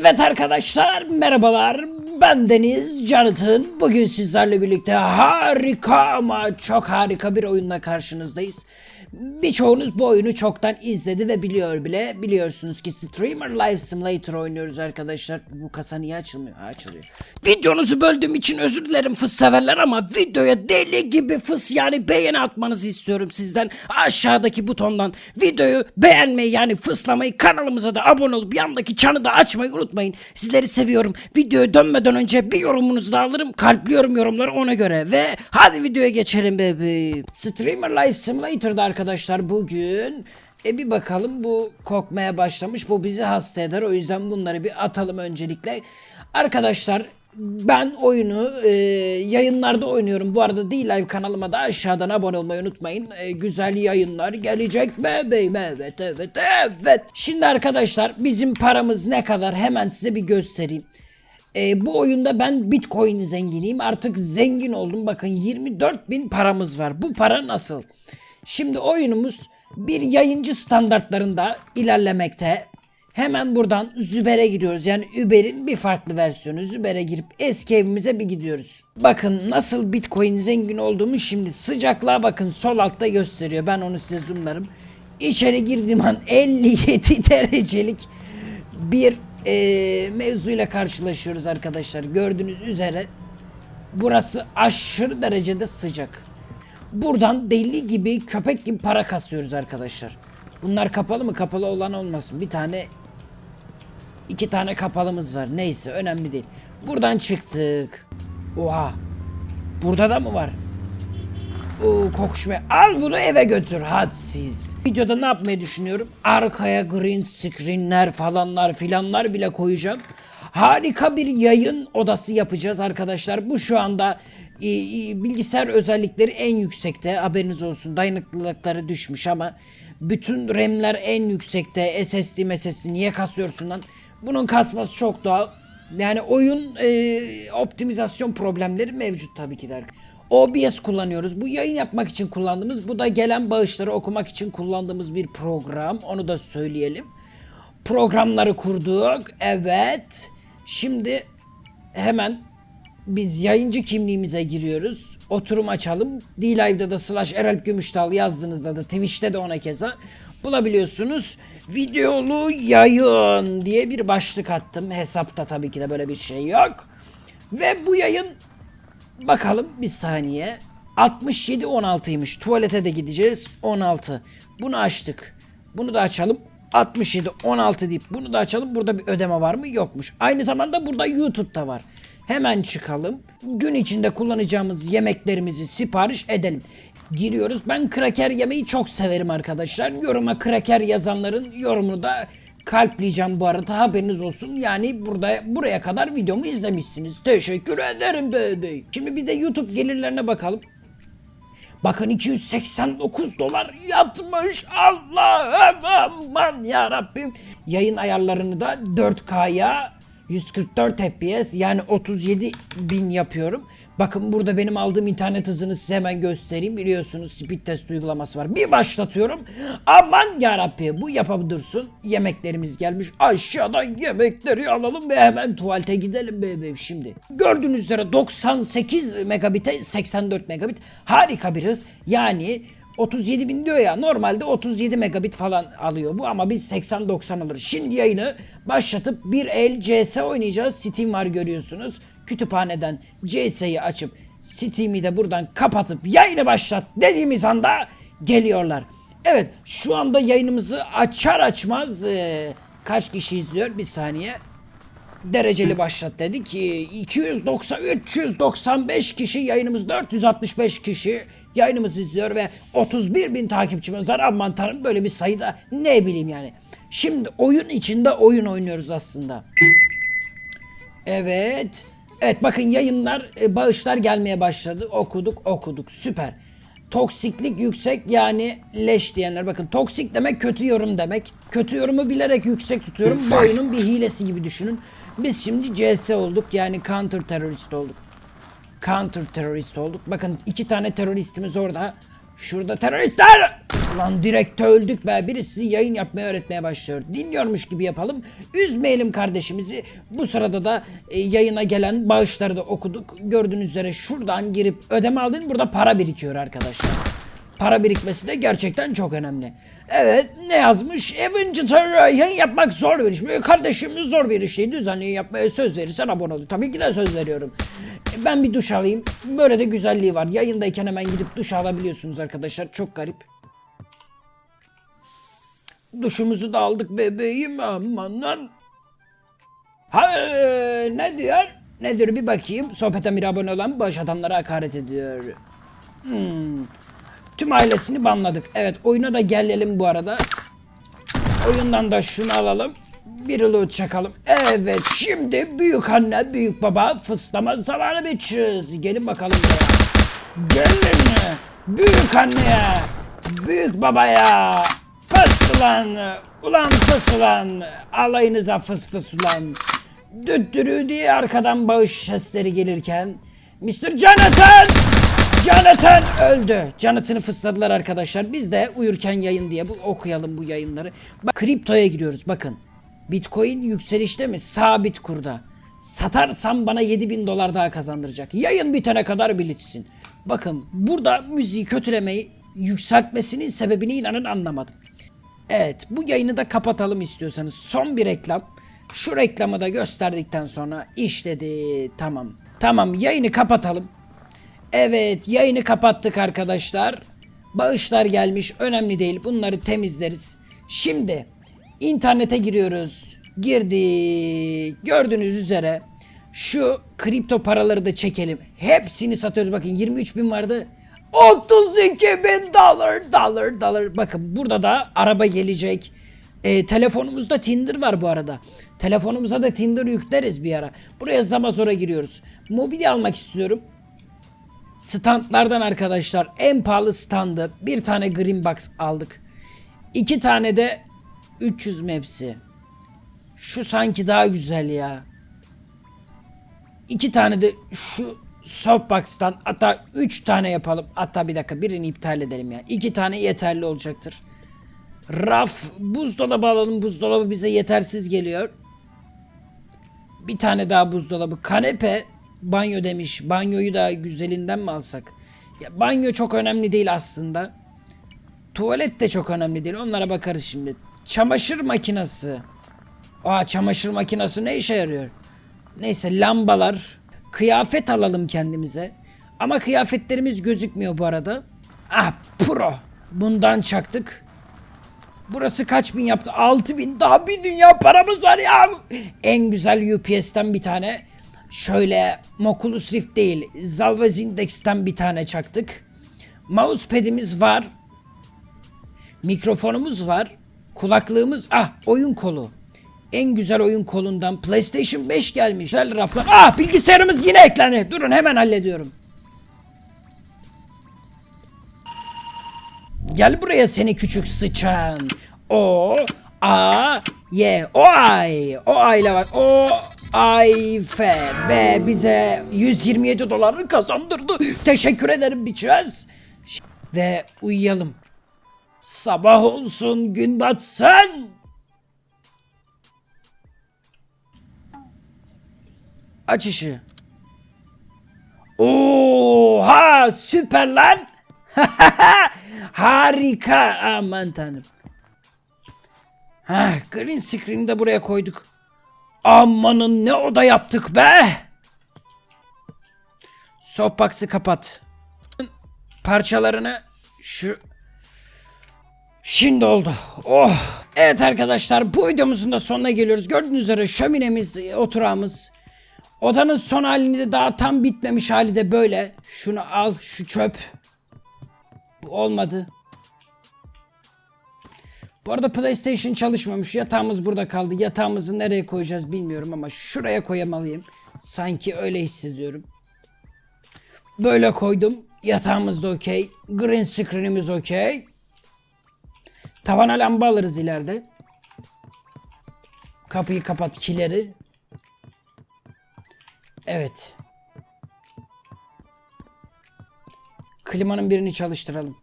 Evet arkadaşlar merhabalar ben Deniz Jonathan bugün sizlerle birlikte harika ama çok harika bir oyunla karşınızdayız. Birçoğunuz bu oyunu çoktan izledi ve biliyor bile biliyorsunuz ki Streamer Live Simulator oynuyoruz arkadaşlar. Bu kasa niye açılmıyor? Ha, açılıyor. Videonuzu böldüğüm için özür dilerim fıs severler ama videoya deli gibi fıs yani beğeni atmanızı istiyorum sizden. Aşağıdaki butondan videoyu beğenmeyi yani fıslamayı kanalımıza da abone olup yandaki çanı da açmayı unutmayın. Sizleri seviyorum. Videoya dönmeden önce bir yorumunuzu da alırım. Kalpliyorum yorumları ona göre ve hadi videoya geçelim bebeğim. Streamer Live Simulator'da arkadaşlar bugün e bir bakalım bu kokmaya başlamış. Bu bizi hasta eder. O yüzden bunları bir atalım öncelikle. Arkadaşlar ben oyunu e, yayınlarda oynuyorum. Bu arada D-Live kanalıma da aşağıdan abone olmayı unutmayın. E, güzel yayınlar gelecek bebeğim. Evet evet evet. Şimdi arkadaşlar bizim paramız ne kadar hemen size bir göstereyim. E, bu oyunda ben bitcoin zenginiyim. Artık zengin oldum. Bakın 24 bin paramız var. Bu para nasıl? Şimdi oyunumuz bir yayıncı standartlarında ilerlemekte. Hemen buradan Züber'e giriyoruz. Yani Uber'in bir farklı versiyonu. Züber'e girip eski evimize bir gidiyoruz. Bakın nasıl Bitcoin zengin olduğumu şimdi sıcaklığa bakın sol altta gösteriyor. Ben onu size zoomlarım. İçeri girdiğim an 57 derecelik bir eee mevzuyla karşılaşıyoruz arkadaşlar. Gördüğünüz üzere burası aşırı derecede sıcak. Buradan deli gibi köpek gibi para kasıyoruz arkadaşlar. Bunlar kapalı mı? Kapalı olan olmasın. Bir tane iki tane kapalımız var. Neyse önemli değil. Buradan çıktık. Oha. Burada da mı var? Oo, kokuşmaya. Al bunu eve götür hadsiz. Videoda ne yapmayı düşünüyorum? Arkaya green screenler falanlar filanlar bile koyacağım. Harika bir yayın odası yapacağız arkadaşlar. Bu şu anda e, e, bilgisayar özellikleri en yüksekte. Haberiniz olsun. Dayanıklılıkları düşmüş ama bütün RAM'ler en yüksekte. SSD SSD niye kasıyorsun lan? Bunun kasması çok doğal. Yani oyun e, optimizasyon problemleri mevcut tabii ki de. OBS kullanıyoruz. Bu yayın yapmak için kullandığımız, bu da gelen bağışları okumak için kullandığımız bir program. Onu da söyleyelim. Programları kurduk. Evet. Şimdi hemen biz yayıncı kimliğimize giriyoruz. Oturum açalım. D-Live'da da slash Eralp Gümüşdal yazdığınızda da Twitch'te de ona keza bulabiliyorsunuz. Videolu yayın diye bir başlık attım. Hesapta tabii ki de böyle bir şey yok. Ve bu yayın bakalım bir saniye. 67 16'ymış. Tuvalete de gideceğiz. 16. Bunu açtık. Bunu da açalım. 67 16 deyip bunu da açalım. Burada bir ödeme var mı? Yokmuş. Aynı zamanda burada YouTube'da var. Hemen çıkalım. Gün içinde kullanacağımız yemeklerimizi sipariş edelim. Giriyoruz. Ben kraker yemeyi çok severim arkadaşlar. Yoruma kraker yazanların yorumunu da kalpleyeceğim bu arada haberiniz olsun. Yani burada buraya kadar videomu izlemişsiniz. Teşekkür ederim bebeğim. Şimdi bir de YouTube gelirlerine bakalım. Bakın 289 dolar yatmış. Allah'ım aman ya Rabbim. Yayın ayarlarını da 4K'ya 144 FPS yani 37 bin yapıyorum. Bakın burada benim aldığım internet hızını size hemen göstereyim. Biliyorsunuz speed test uygulaması var. Bir başlatıyorum. Aman yarabbi bu yapabilirsin. Yemeklerimiz gelmiş. Aşağıdan yemekleri alalım ve hemen tuvalete gidelim bebeğim şimdi. Gördüğünüz üzere 98 megabit'e 84 megabit. Harika bir hız. Yani 37 bin diyor ya normalde 37 megabit falan alıyor bu ama biz 80-90 alır. Şimdi yayını başlatıp bir el CS oynayacağız. Steam var görüyorsunuz. Kütüphaneden CS'yi açıp Steam'i de buradan kapatıp yayını başlat dediğimiz anda geliyorlar. Evet şu anda yayınımızı açar açmaz e, kaç kişi izliyor bir saniye dereceli başlat dedik. Ee, 290 395 kişi yayınımız 465 kişi yayınımızı izliyor ve 31 bin takipçimiz var. Aman tanrım böyle bir sayıda ne bileyim yani. Şimdi oyun içinde oyun oynuyoruz aslında. Evet. Evet bakın yayınlar, e, bağışlar gelmeye başladı. Okuduk, okuduk. Süper. Toksiklik yüksek yani leş diyenler. Bakın toksik demek kötü yorum demek. Kötü yorumu bilerek yüksek tutuyorum. Bu oyunun bir hilesi gibi düşünün. Biz şimdi CS olduk yani counter terörist olduk. Counter terörist olduk. Bakın iki tane teröristimiz orada. Şurada teröristler! Lan direkte öldük be. Birisi yayın yapmayı öğretmeye başlıyor. Dinliyormuş gibi yapalım. Üzmeyelim kardeşimizi. Bu sırada da e, yayına gelen bağışları da okuduk. Gördüğünüz üzere şuradan girip ödeme aldın. Burada para birikiyor arkadaşlar. Para birikmesi de gerçekten çok önemli. Evet ne yazmış? Avenger'a yayın yapmak zor bir iş. Kardeşim zor bir iş değil. Düzenli yapmaya söz verirsen abone ol. Tabii ki de söz veriyorum. Ben bir duş alayım. Böyle de güzelliği var. Yayındayken hemen gidip duş alabiliyorsunuz arkadaşlar. Çok garip. Duşumuzu da aldık bebeğim aman lan. Ha, ne diyor? Ne diyor bir bakayım. Sohbete bir abone olan baş adamlara hakaret ediyor. Hmm. Tüm ailesini banladık. Evet oyuna da gelelim bu arada. Oyundan da şunu alalım. Bir ılığı çakalım. Evet şimdi büyük anne büyük baba fıslama zamanı bitches. Gelin bakalım buraya. Gelin. Büyük anneye. Büyük babaya. Fıslan. Ulan fıslan. Alayınıza fıs fıs ulan. Düttürü diye arkadan bağış sesleri gelirken. Mr. Jonathan! Jonathan öldü. Jonathan'ı fısladılar arkadaşlar. Biz de uyurken yayın diye bu, okuyalım bu yayınları. Bak kriptoya giriyoruz bakın. Bitcoin yükselişte mi? Sabit kurda. Satarsam bana 7000 dolar daha kazandıracak. Yayın bitene kadar bilitsin. Bakın burada müziği kötülemeyi yükseltmesinin sebebini inanın anlamadım. Evet bu yayını da kapatalım istiyorsanız. Son bir reklam. Şu reklamı da gösterdikten sonra işledi. Tamam. Tamam yayını kapatalım. Evet yayını kapattık arkadaşlar. Bağışlar gelmiş önemli değil bunları temizleriz. Şimdi internete giriyoruz. Girdik. Gördüğünüz üzere şu kripto paraları da çekelim. Hepsini satıyoruz bakın 23 bin vardı. 32 bin dolar dolar dolar. Bakın burada da araba gelecek. E, telefonumuzda Tinder var bu arada. Telefonumuza da Tinder yükleriz bir ara. Buraya Zamazor'a giriyoruz. Mobilya almak istiyorum. Standlardan arkadaşlar en pahalı standı bir tane Green Box aldık. İki tane de 300 mepsi. Şu sanki daha güzel ya. İki tane de şu softbox'tan hatta üç tane yapalım. Hatta bir dakika birini iptal edelim ya. İki tane yeterli olacaktır. Raf buzdolabı alalım. Buzdolabı bize yetersiz geliyor. Bir tane daha buzdolabı. Kanepe banyo demiş. Banyoyu da güzelinden mi alsak? Ya banyo çok önemli değil aslında. Tuvalet de çok önemli değil. Onlara bakarız şimdi. Çamaşır makinesi. Aa çamaşır makinesi ne işe yarıyor? Neyse lambalar. Kıyafet alalım kendimize. Ama kıyafetlerimiz gözükmüyor bu arada. Ah pro. Bundan çaktık. Burası kaç bin yaptı? 6 bin. Daha bir dünya paramız var ya. En güzel UPS'ten bir tane. Şöyle Moculus Rift değil. Zalvaz Index'ten bir tane çaktık. Mousepad'imiz var. Mikrofonumuz var. Kulaklığımız. Ah oyun kolu. En güzel oyun kolundan PlayStation 5 gelmiş. Güzel raflar. Ah bilgisayarımız yine eklendi. Durun hemen hallediyorum. Gel buraya seni küçük sıçan. O A Y O ay o aile var. O ay F ve bize 127 doları kazandırdı. Teşekkür ederim biçez. Ve uyuyalım. Sabah olsun gün batsın. Aç ışığı. Oha süper lan. Harika. Aman tanrım. Heh, green screen'i de buraya koyduk. Amanın ne oda yaptık be. Softbox'ı kapat. Parçalarını şu Şimdi oldu. Oh. Evet arkadaşlar bu videomuzun da sonuna geliyoruz. Gördüğünüz üzere şöminemiz, e, oturağımız. Odanın son halini de daha tam bitmemiş hali de böyle. Şunu al, şu çöp. Bu olmadı. Bu arada PlayStation çalışmamış. Yatağımız burada kaldı. Yatağımızı nereye koyacağız bilmiyorum ama şuraya koyamalıyım. Sanki öyle hissediyorum. Böyle koydum. Yatağımız da okey. Green screen'imiz okey. Tavana lamba alırız ileride. Kapıyı kapat kileri. Evet. Klimanın birini çalıştıralım.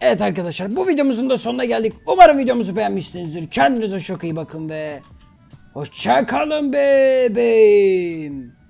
Evet arkadaşlar bu videomuzun da sonuna geldik. Umarım videomuzu beğenmişsinizdir. Kendinize çok iyi bakın ve hoşça kalın bebeğim.